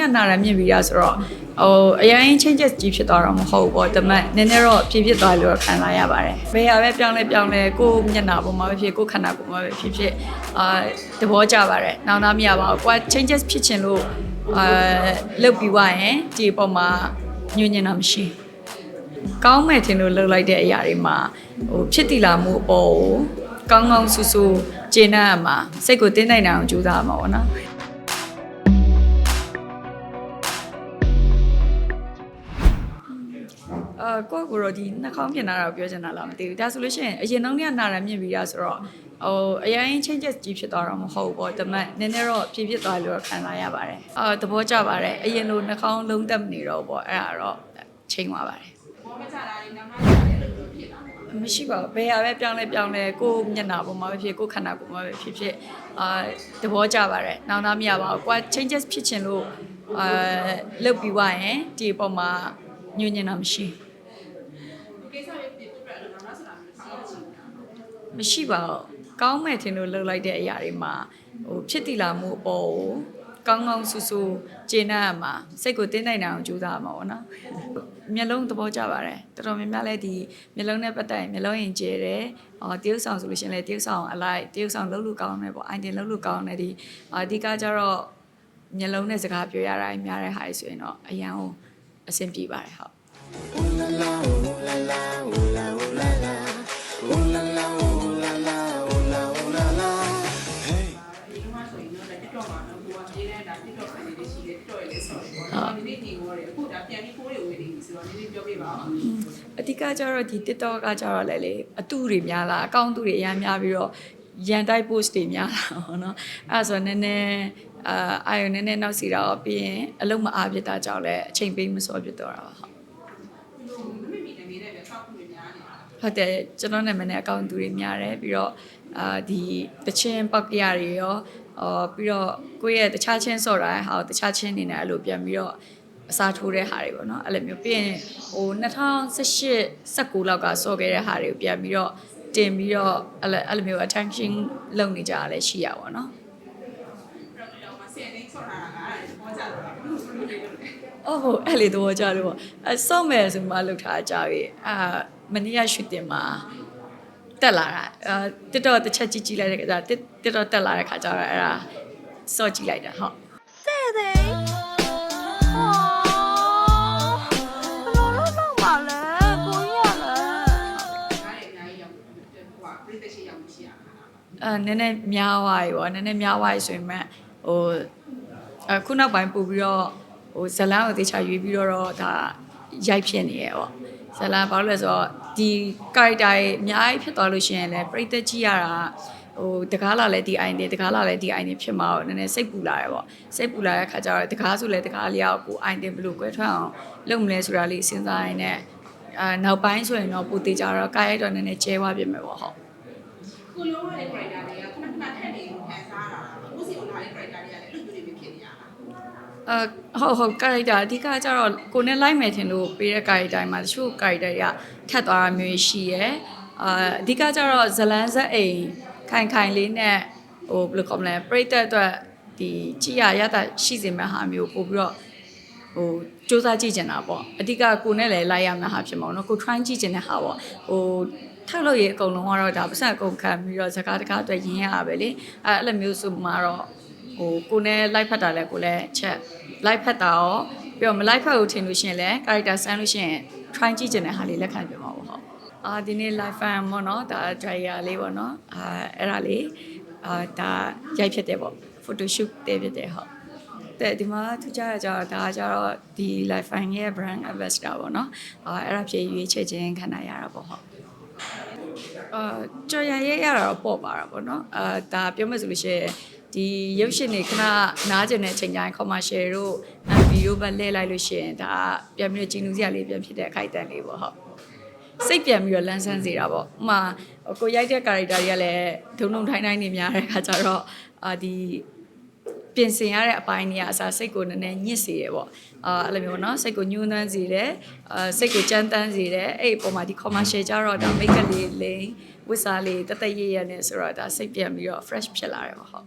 ကနာရမြင့်ပြီးတာဆိုတော့ဟိုအရင် changes ကြီးဖြစ်သွားတော့မဟုတ်ဘူးပေါ့ဒါပေမဲ့နည်းနည်းတော့ဖြစ်ဖြစ်သွားလို့ခံစားရပါတယ်ဘယ်ဟာပဲပြောင်းလဲပြောင်းလဲကိုယ်မျက်နှာပေါ်မှာပဲဖြစ်ကိုယ်ခန္ဓာကိုယ်မှာပဲဖြစ်ဖြစ်အာသဘောကျပါတယ်နောင်သားမရပါဘူးကွာ changes ဖြစ်ချင်လို့အာလုပ်ပြီးွားရင်ဒီအပေါ်မှာညှို့ညင်တာမရှိဘူးကောင်းမဲ့ထင်လို့လှုပ်လိုက်တဲ့အရာတွေမှာဟိုဖြစ်တည်လာမှုအပေါ်ကိုကောင်းကောင်းဆူဆူကျေနပ်ရမှာစိတ်ကိုတင်းနိုင်အောင်ကြိုးစားရမှာပေါ့နော် အာကိုယ့်ကိုယ်တော့ဒီနှာခေါင်းပြင်လာတာကိုပြောချင်တာလားမသိဘူးဒါဆိုလို့ရှိရင်အရင်တော့ကနာရမြင့်ပြီးတာဆိုတော့ဟိုအရင် changes ကြီးဖြစ်သွားတော့မဟုတ်ဘူးပေါ့ဒါပေမဲ့နည်းနည်းတော့ဖြစ်ဖြစ်သွားလို့ခံစားရပါတယ်အာသဘောကျပါတယ်အရင်လိုနှာခေါင်းလုံးသက်မနေတော့ပေါ့အဲ့ဒါတော့ချိန်သွားပါတယ်မရှိပါဘူးဘယ်ဟာပဲပြောင်းလဲပြောင်းလဲကိုယ်မျက်နှာပေါ်မှာပဲဖြစ်ကိုယ်ခန္ဓာကိုယ်မှာပဲဖြစ်ဖြစ်အာသဘောကျပါတယ်နောင်သားမရပါဘူးကွာ changes ဖြစ်ချင်လို့အာလုပ်ပြီးွားရင်ဒီအပေါ်မှာညှို့ညင်တာမရှိဘူး မရှိပါဘူးကောင်းမဲ့ထင်လို့လှုပ်လိုက်တဲ့အရာတွေမှာဟိုဖြစ်တည်လာမှုအပေါ်ကိုကောင်းကောင်းဆူဆူကျေနပ်ရမှာစိတ်ကိုတင်းနိုင်အောင်ကြိုးစားရမှာပေါ့နော်မျက်လုံးသဘောကျပါတယ်တော်တော်များများလဲဒီမျက်လုံးနဲ့ပတ်သက်ရင်မျက်လုံးရင်ကျဲတယ်အော်တရုပ်ဆောင်ဆိုလို့ရှရင်လဲတရုပ်ဆောင်အလိုက်တရုပ်ဆောင်လှုပ်လို့ကောင်းတယ်ပေါ့အိုင်တင်လှုပ်လို့ကောင်းတယ်ဒီအဓိကကျတော့မျက်လုံးနဲ့စကားပြောရတာများတဲ့ဟာတွေဆိုရင်တော့အရန်ဟိုအဆင်ပြေပါတယ်ဟုတ် ပြီဆိုတော့နည်းနည်းပြောပြပါဦးအဓိကကျတော့ဒီ TikTok ကကျတော့လည်းလေအတူတွေများလာအကောင့်တူတွေအများများပြီးတော့ရန်တိုက် post တွေများလာပေါ့နော်အဲ့ဒါဆိုတော့နည်းနည်းအာအာယုန်နည်းနည်းနောက်စီတော့ပြီးရင်အလုံးမအားဖြစ်တာကြောင့်လည်းအချိန်ပေးမစောဖြစ်တော့တာပါဟုတ်မမေမီနေတဲ့ပဲဆောက်ခုတွေများနေတာဟုတ်တယ်ကျွန်တော်နာမည်နဲ့အကောင့်တူတွေများတယ်ပြီးတော့အာဒီတချင်းပောက်ကရတွေရောအော်ပြီးတော့ကိုယ့်ရဲ့တခြားချင်းစော့တာဟာတခြားချင်းနေနဲ့အဲ့လိုပြန်ပြီးတော့ အစားထိုးတဲ့ဟာတွေပေါ့နော်အဲ့လိုမျိုးပြီးရင်ဟို2018 19လောက်ကစော့ခဲ့တဲ့ဟာတွေကိုပြန်ပြီးတော့တင်ပြီးတော့အဲ့လိုအဲ့လိုမျိုး attention လုပ်နေကြတာလည်းရှိရပါတော့နော်အဲ့တော့မဆယ်နေဆော့ထားတာကအဲ့ဒါပေါ်ကြတော့ဘူးလို့ပြောတယ်အော်ဟုတ်အဲ့လေတော့ကြလို့ပေါ့အဲစော့မယ်ဆိုမှလောက်ထားကြပြီအာမနေ့ကရှူတင်မှာတက်လာတာအာတစ်တော့တစ်ချက်ကြည့်ကြည့်လိုက်တဲ့အခါကျတစ်တော့တက်လာတဲ့ခါကျတော့အဲ့ဒါစော့ကြည့်လိုက်တာဟုတ်တဲ့ နည်းနည်းများသွားပြီပေါ့နည်းနည်းများသွားပြီဆိုရင်မှဟိုအခုနောက်ပိုင်းပို့ပြီးတော့ဟိုဇလန်းကိုတေချာရွေးပြီးတော့တော့ဒါရိုက်ဖြစ်နေရပေါ့ဇလန်းဘာလို့လဲဆိုတော့ဒီ character တွေအများကြီးဖြစ်သွားလို့ရှိရင်လည်းပြိသက်ကြည့်ရတာဟိုတကားလာလဲဒီ idea တကားလာလဲဒီ idea ဖြစ်မှာတော့နည်းနည်းစိတ်ပူလာရပေါ့စိတ်ပူလာတဲ့ခါကျတော့တကားဆိုလဲတကားလေးအောင်ကို idea ဘယ်လိုကွဲထွက်အောင်လုပ်မလဲဆိုတာလေးစဉ်းစားရင်းနဲ့အာနောက်ပိုင်းဆိုရင်တော့ပိုသေးကြတော့ကားရိုက်တော့နည်းနည်းကျဲသွားပြင်မယ်ပေါ့ဟုတ် ခုလုံးရတဲ့ character တွေကခဏခဏထက်နေခံစားတာအခုစီကိုလာတဲ့ character တွေကလည်းအဲ့လိုမျိုးတွေဖြစ်နေရတာအဟုတ်ဟုတ် character အဓိကကျတော့ကိုနဲ့ like မယ်ထင်လို့ပေးတဲ့ character မှာတချို့ character တွေကထပ်သွားတာမျိုးရှိရယ်အာအဓိကကျတော့ဇလန်းဇက်အိမ်ခိုင်ခိုင်လေးနဲ့ဟိုဘယ်လိုခေါ်မလဲပရိသတ်အတွက်ဒီကြည်ရရတာရှိစေမဲ့ဟာမျိုးပို့ပြီးတော့ဟိုစူးစမ်းကြည့်ကျင်တာပေါ့အဓိကကိုနဲ့လည်းလိုက်ရမယ့်ဟာဖြစ်မှာပေါ့နော်ကို try ကြည့်ကျင်တဲ့ဟာပေါ့ဟို ထောက်လို့ရအကုန်လုံးကတော့ဒါပတ်စံအကုန်ခံပြီးတော့ဇကားတကားအတွက်ရင်းရတာပဲလေအဲအဲ့လိုမျိုးဆိုမှတော့ဟိုကိုနဲ့ live ဖတ်တာလဲကိုလည်းချက် live ဖတ်တာရောပြီးတော့မ live ဖတ်လို့ထင်လို့ရှိရင်လည်း character ဆန်းလို့ရှိရင် try ကြည့်ချင်တဲ့ဟာလေးလက်ခံပြမှာပေါ့ဟုတ်အာဒီနေ့ live fan ပေါ့နော်ဒါ dryer လေးပေါ့နော်အာအဲ့ဒါလေးအာဒါရိုက်ဖြစ်တယ်ပေါ့ photo shoot တည်းဖြစ်တယ်ဟုတ်တဲ့ဒီမှာထူးခြားရကြတော့ဒါကကြတော့ဒီ live fan ရဲ့ brand ambassador ပေါ့နော်အာအဲ့ဒါဖြစ်ရွေးချယ်ခြင်းခံနိုင်ရတာပေါ့ဟုတ် အာကြော်ရရဲရတာတော့ပေါ့ပါတာပေါ့နော်အာဒါပြောမှဆိုလို့ရှိရင်ဒီရုပ်ရှင်တွေခဏနားကျင်တဲ့အချိန်တိုင်း commercial တို့ဗီဒီယိုပဲလဲလိုက်လို့ရှိရင်ဒါပြန်ပြီးတော့ကျင်းလူစရာလေးပြန်ဖြစ်တဲ့အခိုက်အတန့်လေးပေါ့ဟုတ်စိတ်ပြန်ပြီးတော့လန်းဆန်းစေတာပေါ့ဥပမာကိုရိုက်တဲ့ character တွေကလည်းဒုံဒုံထိုင်းထိုင်းနေများတဲ့ခါကျတော့အာဒီ ပြင်ဆင်ရတဲ့အပိုင်းတွေကအစားစိတ်ကိုနည်းနည်းညစ်စေတယ်ပေါ့အာအဲ့လိုမျိုးနော်စိတ်ကိုညှိုးနှမ်းစေတယ်အာစိတ်ကိုကြမ်းတမ်းစေတယ်အဲ့အပေါ်မှာဒီ commercial ကြတော့ဒါ makeup လေးလိမ့်ဝတ်စားလေးတသက်ရရနဲ့ဆိုတော့ဒါစိတ်ပြန်ပြီးတော့ fresh ဖြစ်လာတယ်ပေါ့ဟုတ်